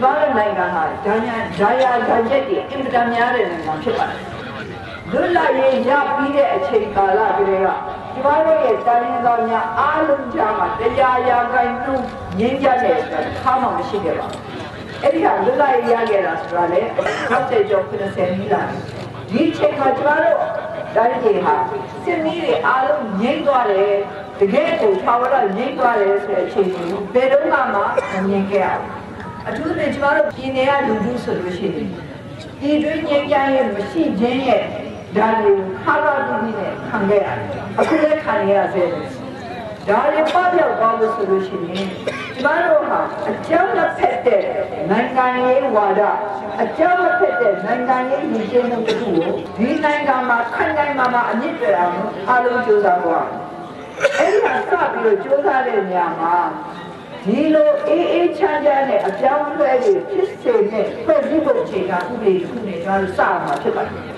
ကျမတို့နိုင်ငံဟာဂျာညာဂျာယာဂျာရက်တွေအင်မတန်များတဲ့နိုင်ငံဖြစ်ပါတယ်လွတ်လပ်ရေးရပြီးတဲ့အချိန်ကာလကလေးကကျမတို့ရဲ့တိုင်းရင်းသားများအားလုံးကြားမှာတရားရာခိုင်နှုန်းငြင်းကြတဲ့အတွက်ခါမှမရှိခဲ့ပါဘူးအဲ့ဒီကလွတ်လပ်ရေးရခဲ့တာဆိုတာလေ60ကျော်90နီးလာဒီချိန်မှာကျမတို့တိုင်းပြည်ဟာစစ်မီးတွေအားလုံးငြိမ့်သွားတယ်တကယ်ကိုပါဝရငြိမ့်သွားတယ်ဆိုတဲ့အချိန်ကိုဘယ်တော့မှမမြင်ခဲ့ရဘူး အထူးသဖြင့်ကျမတို့ပြည်နယ်ကလူထုဆိုလို့ရှိရင်ဒီတွင်းငြိမ်းချမ်းရေးမရှိခြင်းရဲ့ဒါတွေကိုခါရတူပြီးနဲ့ခံခဲ့ရတယ်အခုလည်းခံရရစေတယ်ဒါတွေပပျောက်သွားလို့ဆိုလို့ရှိရင်ကျမတို့ဟာအကြောင်းတစ်ဖက်တဲ့နိုင်ငံရေးဝါဒအကြောင်းတစ်ဖက်တဲ့နိုင်ငံရေးရည်ကျင်းမှုတစ်ခုကိုဒီနိုင်ငံမှာခိုင်ခိုင်မာမာအမြင့်ပြအောင်အားလုံးကြိုးစားကြရအောင်အဲ့ဒီကစပြီးတော့ကြိုးစားတဲ့နေရာမှာ ဒီလိုအေးအေးချမ်းချမ်းနဲ့အပြောင်းအလဲတွေဖြစ်စေတဲ့ဖွဲ့စည်းပုံအခြေခံဥပဒေတစ်ခုနဲ့ကျွန်တော်တို့စအောင်မှာဖြစ်ပါတယ်